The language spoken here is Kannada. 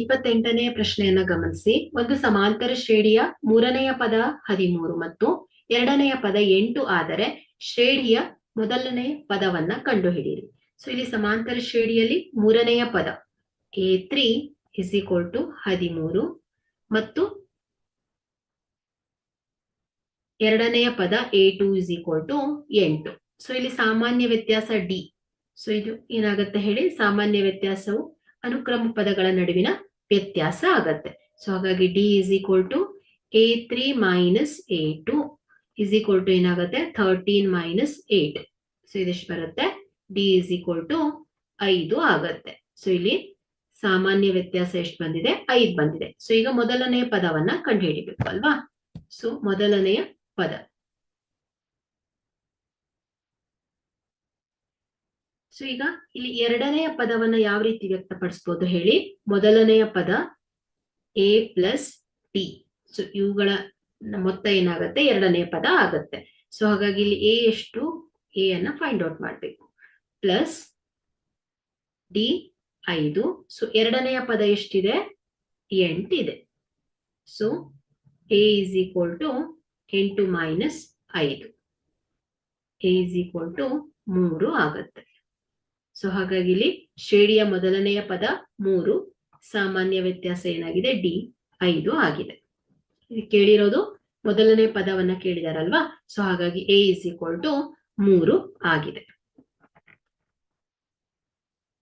ಇಪ್ಪತ್ತೆಂಟನೇ ಪ್ರಶ್ನೆಯನ್ನ ಗಮನಿಸಿ. ಒಂದು ಸಮಾಂತರ ಶ್ರೇಣಿಯ ಮೂರನೆಯ ಪದ ಹದಿಮೂರು ಮತ್ತು ಎರಡನೆಯ ಪದ ಎಂಟು ಆದರೆ ಶ್ರೇಣಿಯ ಮೊದಲನೆಯ ಪದವನ್ನ ಕಂಡುಹಿಡಿಯಿರಿ. ಸೊ ಇಲ್ಲಿ ಸಮಾಂತರ ಶ್ರೇಣಿಯಲ್ಲಿ ಮೂರನೆಯ ಪದ A three is equal to ಹದಿಮೂರು ಮತ್ತು ಎರಡನೆಯ ಪದ ಎ ಟು ಇಸ್ ಟು ಎಂಟು. ಸೊ ಇಲ್ಲಿ ಸಾಮಾನ್ಯ ವ್ಯತ್ಯಾಸ ಡಿ ಸೊ ಇದು ಏನಾಗುತ್ತೆ ಹೇಳಿ? ಸಾಮಾನ್ಯ ವ್ಯತ್ಯಾಸವು ಅನುಕ್ರಮ ಪದಗಳ ನಡುವಿನ ವ್ಯತ್ಯಾಸ ಆಗತ್ತೆ. ಸೊ ಹಾಗಾಗಿ D is equal to A three minus A two is equal to ಏನಾಗುತ್ತೆ? ಥರ್ಟೀನ್ ಮೈನಸ್ ಏಟ್ ಸೊ ಇದೆಷ್ಟು ಬರುತ್ತೆ? ಡಿ ಇಸ್ ಈಕ್ವಲ್ ಟು ಐದು ಆಗತ್ತೆ. ಸೊ ಇಲ್ಲಿ ಸಾಮಾನ್ಯ ವ್ಯತ್ಯಾಸ ಎಷ್ಟು ಬಂದಿದೆ? ಐದು ಬಂದಿದೆ. ಸೊ ಈಗ ಮೊದಲನೆಯ ಪದವನ್ನ ಕಂಡುಹಿಡಿಬೇಕು ಅಲ್ವಾ? ಸೊ ಮೊದಲನೆಯ ಪದ. ಸೊ ಈಗ ಇಲ್ಲಿ ಎರಡನೆಯ ಪದವನ್ನ ಯಾವ ರೀತಿ ವ್ಯಕ್ತಪಡಿಸಬಹುದು ಹೇಳಿ? ಮೊದಲನೆಯ ಪದ ಎ ಪ್ಲಸ್ ಟಿ ಸೊ ಇವುಗಳ ಮೊತ್ತ ಏನಾಗುತ್ತೆ? ಎರಡನೆಯ ಪದ ಆಗತ್ತೆ. ಸೊ ಹಾಗಾಗಿ ಇಲ್ಲಿ ಎ ಎಷ್ಟು? ಎ ಅನ್ನ ಫೈಂಡ್ ಔಟ್ ಮಾಡಬೇಕು. ಪ್ಲಸ್ ಡಿ ಐದು. ಸೊ ಎರಡನೆಯ ಪದ ಎಷ್ಟಿದೆ? ಎಂಟಿದೆ so A is equal to ಎಂಟು ಮೈನಸ್ ಐದು. ಎ ಇಸ್ ಈಕ್ವಲ್ ಟು ಮೂರು ಆಗತ್ತೆ. ಸೊ ಹಾಗಾಗಿ ಇಲ್ಲಿ ಶ್ರೇಣಿಯ ಮೊದಲನೆಯ ಪದ ಮೂರು, ಸಾಮಾನ್ಯ ವ್ಯತ್ಯಾಸ ಏನಾಗಿದೆ? ಡಿ, ಐದು ಆಗಿದೆ. ಕೇಳಿರೋದು ಮೊದಲನೇ ಪದವನ್ನ ಕೇಳಿದಾರಲ್ವಾ? ಸೊ ಹಾಗಾಗಿ ಎ ಇಸ್ ಈಕ್ವಲ್ ಟು ಮೂರು ಆಗಿದೆ.